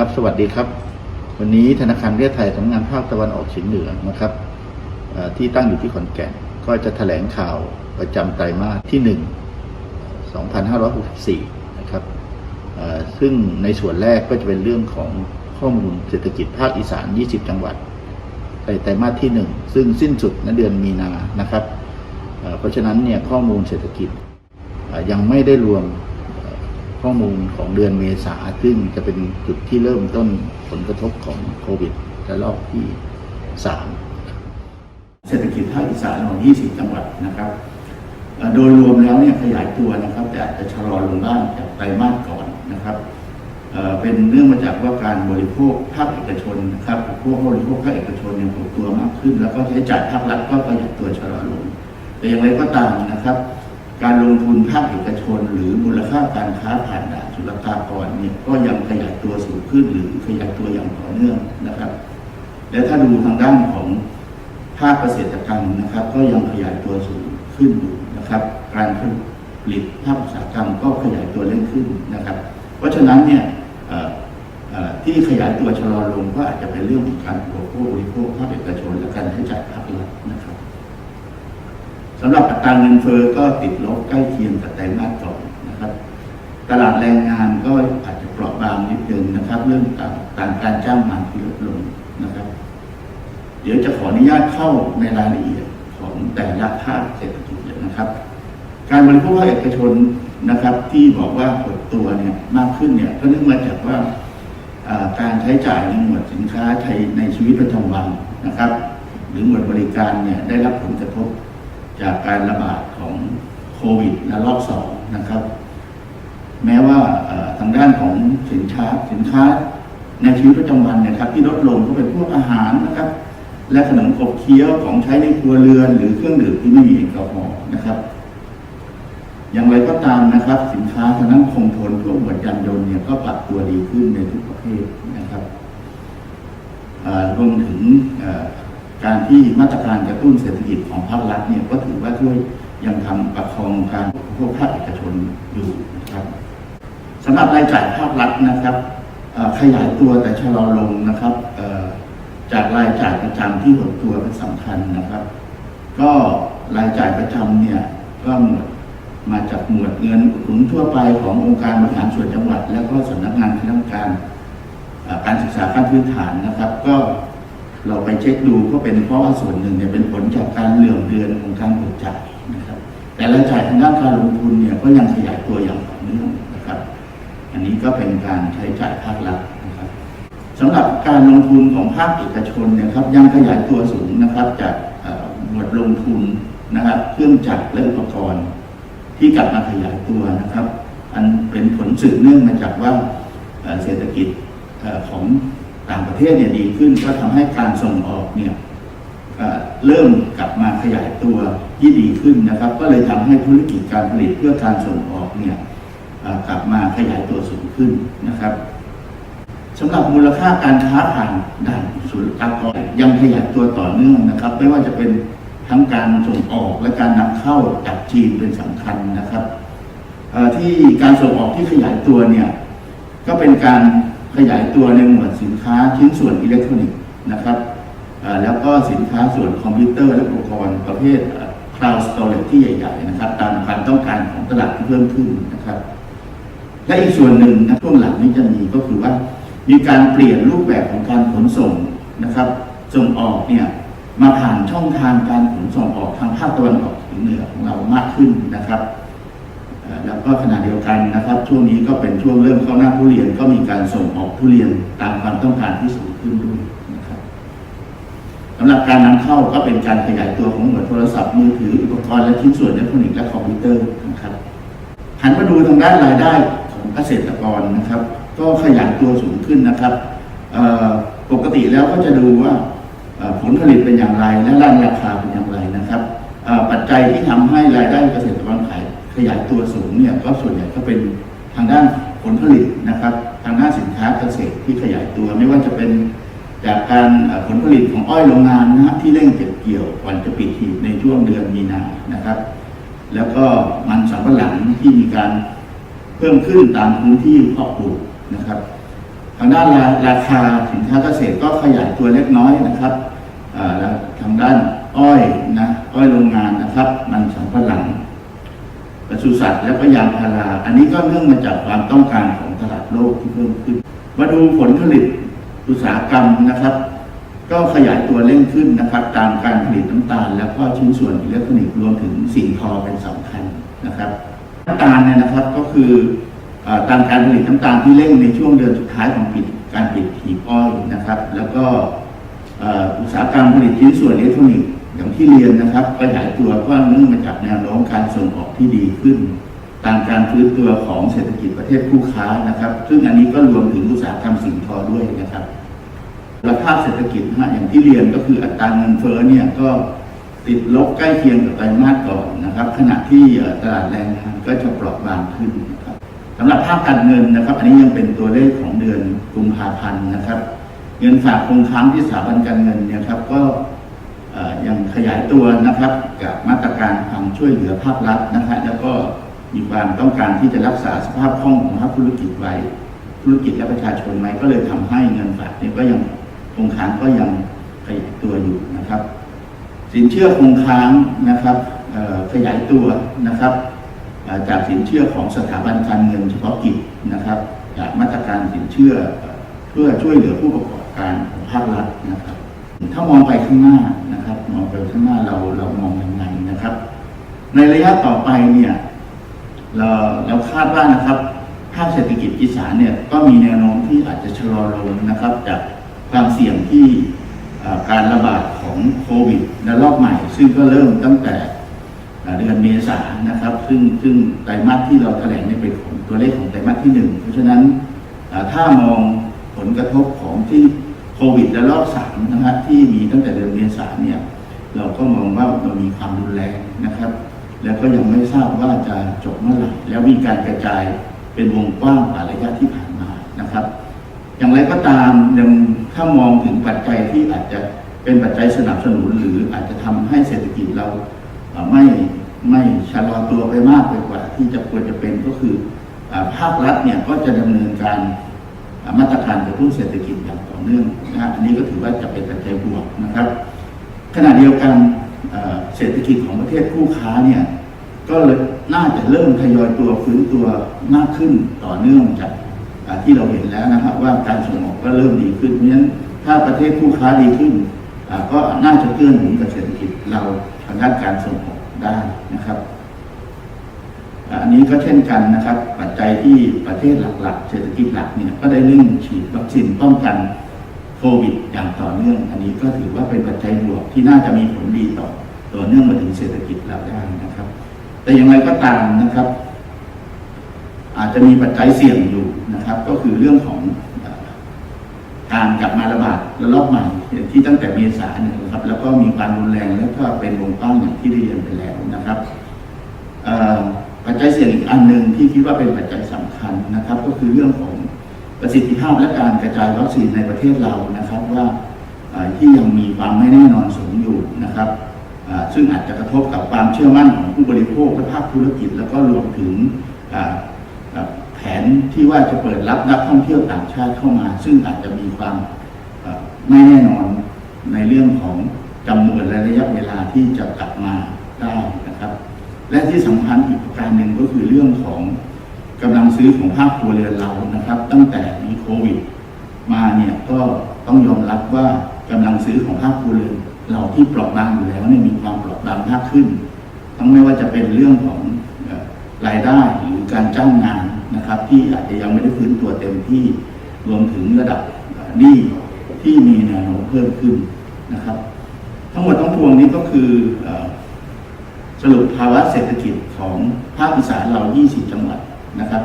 ครับ สวัสดีครับ วันนี้ธนาคารประเทศไทยสำนักงานภาคตะวันออกเฉียงเหนือนะครับที่ตั้งอยู่ที่ขอนแก่น ก็จะแถลงข่าวประจำไตรมาสที่ 1 2564 นะครับซึ่งในส่วนแรกก็จะเป็นเรื่องของข้อมูลเศรษฐกิจภาคอีสาน 20 จังหวัดในไตรมาสที่ 1 ซึ่งสิ้นสุดในเดือนมีนานะครับ เพราะฉะนั้นเนี่ยข้อมูลเศรษฐกิจยังไม่ได้รวม ข้อมูลของเดือนเมษาซึ่งจะเป็นจุดที่เริ่มต้นผลกระทบของโควิดระลอกที่ 3 เศรษฐกิจภาคอีสานของ 20 จังหวัดนะครับ โดยรวมแล้วเนี่ยขยายตัวนะครับ แต่อาจจะชะลอลงบ้างจากไตรมาสก่อนนะครับเป็นเนื่องมาจากว่าการบริโภคภาคเอกชนนะครับพวกบริโภคภาคเอกชนยังปรับตัวมากขึ้น แล้วก็ใช้จ่ายภาครัฐก็ขยับตัวชะลอลง แต่อย่างไรก็ตามนะครับ การลงทุนภาคเอกชน หรือมูลค่าการค้าผ่านด่านศุลกากรเนี่ยก็ยังขยายตัวสูงขึ้นหรือขยายตัวอย่างต่อเนื่องนะครับ และถ้าดูทางด้านของภาคเกษตรกรรมนะครับ ก็ยังขยายตัวสูงขึ้นอยู่นะครับ การผลิตภาคอุตสาหกรรมก็ขยายตัวเร่งขึ้นนะครับ เพราะฉะนั้นเนี่ยที่ขยายตัวชะลอลงก็อาจจะเป็นเรื่องของการบริโภคบริโภคภาคเอกชนและการใช้จ่ายภาครัฐนะครับ สำหรับอัตราเงินเฟ้อก็ติดลบใกล้เคียงกับไตรมาสก่อนนะครับ ตลาดแรงงานก็อาจจะเปราะบางนิดนึงนะครับ เรื่องต่างการจ้างงานที่ลดลงนะครับ เดี๋ยวจะขออนุญาตเข้าในรายละเอียดของแต่ละภาคเศรษฐกิจเลยนะครับ การบริโภคภาคเอกชนนะครับ ที่บอกว่าหดตัวเนี่ยมากขึ้นเนี่ยก็เนื่องมาจากว่าการใช้จ่ายในหมวดสินค้าใช้ในชีวิตประจำวันนะครับ หรือหมวดบริการเนี่ยได้รับผลกระทบ จากการระบาดของโควิดระลอกสองนะครับ แม้ว่าทางด้านของสินค้าสินค้าในชีวิตประจำวันนะครับ ที่ลดลงก็เป็นพวกอาหารนะครับ และขนมขบเคี้ยวของใช้ในครัวเรือน หรือเครื่องดื่มที่ไม่มีแอลกอฮอล์นะครับ อย่างไรก็ตามนะครับ สินค้าทางด้นคงทนพวกหมวดยานยนต์เนี่ยก็ปรับตัวดีขึ้นในทุกประเภทนะครับรวมถึง การที่มาตรการกระตุ้นเศรษฐกิจของภาครัฐเนี่ยก็ถือว่าช่วยยังทำประคองการบริโภคภาคเอกชนอยู่นะครับสำหรับรายจ่ายภาครัฐนะครับขยายตัวแต่ชะลอลงนะครับจากรายจ่ายประจำที่หดตัวเป็นสำคัญนะครับ ก็รายจ่ายประจำเนี่ยก็หมดมาจากหมวดเงินอุดหนุนทั่วไปขององค์การบริหารส่วนจังหวัด และก็สำนักงานคณะกรรมการการศึกษาขั้นพื้นฐานนะครับ ก็ เราไปเช็คดูก็เป็นเพราะว่าส่วนหนึ่งเนี่ยเป็นผลจากการเหลื่อมเดือนของการเบิกจ่ายนะครับแต่รายจ่ายทางด้านการลงทุนเนี่ยก็ยังขยายตัวอย่างต่อเนื่องนะครับ อันนี้ก็เป็นการใช้จ่ายภาครัฐนะครับสำหรับการลงทุนของภาคเอกชนเนี่ยครับยังขยายตัวสูงนะครับจากหมวดลงทุนนะครับเครื่องจักรและอุปกรณ์ที่กลับมาขยายตัวนะครับ อันเป็นผลสืบเนื่องมาจากว่าเศรษฐกิจของ ต่างประเทศเนี่ยดีขึ้นก็ทำให้การส่งออกเนี่ยเริ่มกลับมาขยายตัวที่ดีขึ้นนะครับ ก็เลยทำให้ธุรกิจการผลิตเพื่อการส่งออกเนี่ยกลับมาขยายตัวสูงขึ้นนะครับสำหรับมูลค่าการค้าผ่านด่านศุลกากรยังขยายตัวต่อเนื่องนะครับ ไม่ว่าจะเป็นทั้งการส่งออกและการนำเข้าจากจีนเป็นสำคัญนะครับที่การส่งออกที่ขยายตัวเนี่ยก็เป็นการ ขยายตัวในหมวดสินค้าชิ้นส่วนอิเล็กทรอนิกส์นะครับแล้วก็สินค้าส่วนคอมพิวเตอร์และอุปกรณ์ประเภทคลาวด์สโตร g e ที่ใหญ่ ๆ นะครับ ตามความต้องการของตลาดที่เพิ่มขึ้นนะครับ และอีกส่วนหนึ่งนะช่วงหลังนี้จะมีก็คือว่า มีการเปลี่ยนรูปแบบของการขนส่งนะครับ ส่งออกเนี่ยมาผ่านช่องทางการขนส่งออกทางภาคตะวันออกเฉียงเหนือของเรามากขึ้นนะครับ แล้วก็ขณะเดียวกันนะครับ ช่วงนี้ก็เป็นช่วงเริ่มเข้าหน้าทุเรียนก็มีการส่งออกทุเรียนตามความต้องการที่สูงขึ้นด้วยนะครับสำหรับการนำเข้าก็เป็นการขยายตัวของหมวดโทรศัพท์มือถืออุปกรณ์และชิ้นส่วนอิเล็กทรอนิกส์และคอมพิวเตอร์นะครับหันมาดูทางด้านรายได้ของเกษตรกรนะครับ ก็ขยายตัวสูงขึ้นนะครับปกติแล้วก็จะดูว่าผลผลิตเป็นอย่างไรและร้านราคาเป็นอย่างไรนะครับปัจจัยที่ทำให้รายได้เกษตร ขยายตัวสูงเนี่ยก็ส่วนใหญ่ก็เป็นทางด้านผลผลิตนะครับ ทางด้านสินค้าเกษตรที่ขยายตัวไม่ว่าจะเป็นจากการผลผลิตของอ้อยโรงงานนะฮะที่เร่งเก็บเกี่ยวก่อนจะปิดหีบในช่วงเดือนมีนานะครับ แล้วก็มันสำปะหลังที่มีการเพิ่มขึ้นตามพื้นที่เพาะปลูกนะครับ ทางด้านราราคาสินค้าเกษตรก็ขยายตัวเล็กน้อยนะครับแล้วทางด้านอ้อยนะอ้อยโรงงานนะครับ มันสำปะหลัง ปศุสัตว์แล้วก็ยางพารา อันนี้ก็เนื่องมาจากความต้องการของตลาดโลกที่เพิ่มขึ้น มาดูผลผลิตอุตสาหกรรมนะครับ ก็ขยายตัวเร่งขึ้นนะครับ ตามการผลิตน้ำตาล แล้วก็ชิ้นส่วนอิเล็กทรอนิกส์รวมถึงสิ่งทอเป็นสำคัญนะครับน้ำตาลเนี่ยนะครับก็คืออตามการผลิตน้ำตาลที่เร่งในช่วงเดือนสุดท้ายของปิดการปิดหีบอ้อยนะครับ แล้วก็อุตสาหกรรมผลิตชิ้นส่วนอิเล็กทรอนิกส์ อย่างที่เรียนนะครับขยายตัวก็เนื่องมาจากแนวโน้มการส่งออกที่ดีขึ้น ตามการฟื้นตัวของเศรษฐกิจประเทศคู่ค้านะครับ ซึ่งอันนี้ก็รวมถึงอุตสาหกรรมสิ่งทอด้วยนะครับมูลค่าเศรษฐกิจนะอย่างที่เรียนก็คืออัตราเงินเฟ้อเนี่ยก็ติดลบใกล้เคียงกับไตรมาสก่อนนะครับ ขณะที่ตลาดแรงงานก็จะเปราะบางขึ้นนะครับสำหรับภาคการเงินนะครับ อันนี้ยังเป็นตัวเลขของเดือนกุมภาพันธ์นะครับ เงินฝากคงค้างที่สถาบันการเงินเนี่ยครับก็ ยังขยายตัวนะครับกับมาตรการความช่วยเหลือภาครัฐนะฮะแล้วก็มีความต้องการที่จะรักษาสภาพคล่องของภาคธุรกิจไว้ ธุรกิจและประชาชนไหมก็เลยทำให้เงินฝากเนี่ยก็ยังคงค้างก็ยังขยายตัวอยู่นะครับ สินเชื่อคงค้างนะครับขยายตัวนะครับจากสินเชื่อของสถาบันการเงินเฉพาะกิจนะครับจากมาตรการสินเชื่อเอ่อเพื่อช่วยเหลือผู้ประกอบการของภาครัฐนะครับ ถ้ามองไปข้างหน้านะครับ มองไปข้างหน้าเราเรามองยังไงนะครับ ในระยะต่อไปเนี่ย เราเราคาดว่านะครับภาคเศรษฐกิจอีสานเนี่ยก็มีแนวโน้มที่อาจจะชะลอลงนะครับ จากความเสี่ยงที่การระบาดของโควิดระลอกใหม่ ซึ่งก็เริ่มตั้งแต่เดือนเมษายนนะครับ ซึ่งซึ่งไตรมาสที่เราแถลงเนี่ยเป็นของตัวเลขของไตรมาสที่หนึ่งเพราะฉะนั้นถ้ามองผลกระทบของที่โควิดระลอกสามนะฮะที่มีตั้งแต่เดือนเมษายนเนี่ย เราก็มองว่ามันมีความรุนแรงนะครับ แล้วก็ยังไม่ทราบว่าจะจบเมื่อไหร่แล้วมีการกระจายเป็นวงกว้างกว่าระยะที่ผ่านมานะครับ อย่างไรก็ตามยังถ้ามองถึงปัจจัยที่อาจจะเป็นปัจจัยสนับสนุนหรืออาจจะทำให้เศรษฐกิจเราไม่ไม่ชะลอตัวไปมากไปกว่า ที่จะควรจะเป็นก็คืออภาครัฐเนี่ยก็จะดำเนินการมาตรการกระตุ้นเศรษฐกิจอย่างต่อเนื่องนะอันนี้ก็ถือว่าจะเป็นปัจจัยบวกนะครับ ขณะเดียวกันเศรษฐกิจของประเทศคู่ค้าเนี่ยก็น่าจะเริ่มทยอยตัวฟื้นตัวมากขึ้นต่อเนื่องจากที่เราเห็นแล้วนะครับ ว่าการส่งออกก็เริ่มดีขึ้นเพราะฉะนั้นถ้าประเทศคู่ค้าดีขึ้นก็น่าจะเกื้อหนุนกับเศรษฐกิจเราทางด้านการส่งออกได้นะครับอันนี้ก็เช่นกันนะครับ ปัจจัยที่ประเทศหลักๆ เศรษฐกิจหลักเนี่ยก็ได้เร่งฉีดวัคซีนป้องกัน วิดอย่างต่อเนื่อง อันนี้ก็ถือว่าเป็นปัจจัยบวกที่น่าจะมีผลดีต่อต่อเนื่องมาถึงเศรษฐกิจเราได้นะครับ แต่อย่างไรก็ตามนะครับ อาจจะมีปัจจัยเสี่ยงอยู่นะครับ ก็คือเรื่องของการกลับมาระบาดระลอกใหม่ที่ตั้งแต่เมษายนนนะครับ แล้วก็มีความรุนแรงแล้วก็เป็นวงกว้างอย่างที่ได้เรียนไปแล้วนะครับปัจจัยเสี่ยงอีกอันหนึ่งที่คิดว่าเป็นปัจจัยสำคัญนะครับ ก็คือเรื่องของ ประสิทธิภาพและการกระจายวัคซีนในประเทศเรานะครับว่าที่ยังมีความไม่แน่นอนสูงอยู่นะครับซึ่งอาจจะกระทบกับความเชื่อมั่นของผู้บริโภคและภาคธุรกิจ แล้วก็รวมถึงแผนที่ว่าจะเปิดรับนักท่องเที่ยวต่างชาติเข้ามา ซึ่งอาจจะมีความไม่แน่นอนในเรื่องของจำนวนและระยะเวลาที่จะกลับมาได้นะครับ และที่สำคัญอีกประการหนึ่งก็คือเรื่องของ กำลังซื้อของภาคครัวเรือนเรานะครับ ตั้งแต่มีโควิด มาเนี่ยก็ต้องยอมรับว่ากำลังซื้อของภาคครัวเรือนเราที่เปราะบางอยู่แล้วเนี่ยมีความเปราะบางมากขึ้น ทั้งไม่ว่าจะเป็นเรื่องของรายได้หรือการจ้างงานนะครับ ที่อาจจะยังไม่ได้ฟื้นตัวเต็มที่รวมถึงระดับหนี้ที่มีแนวโน้มเพิ่มขึ้นนะครับ ทั้งหมดทั้งปวงนี้ก็คืออสรุปภาวะเศรษฐกิจของภาคอีสานเรา 20 จังหวัด นะครับ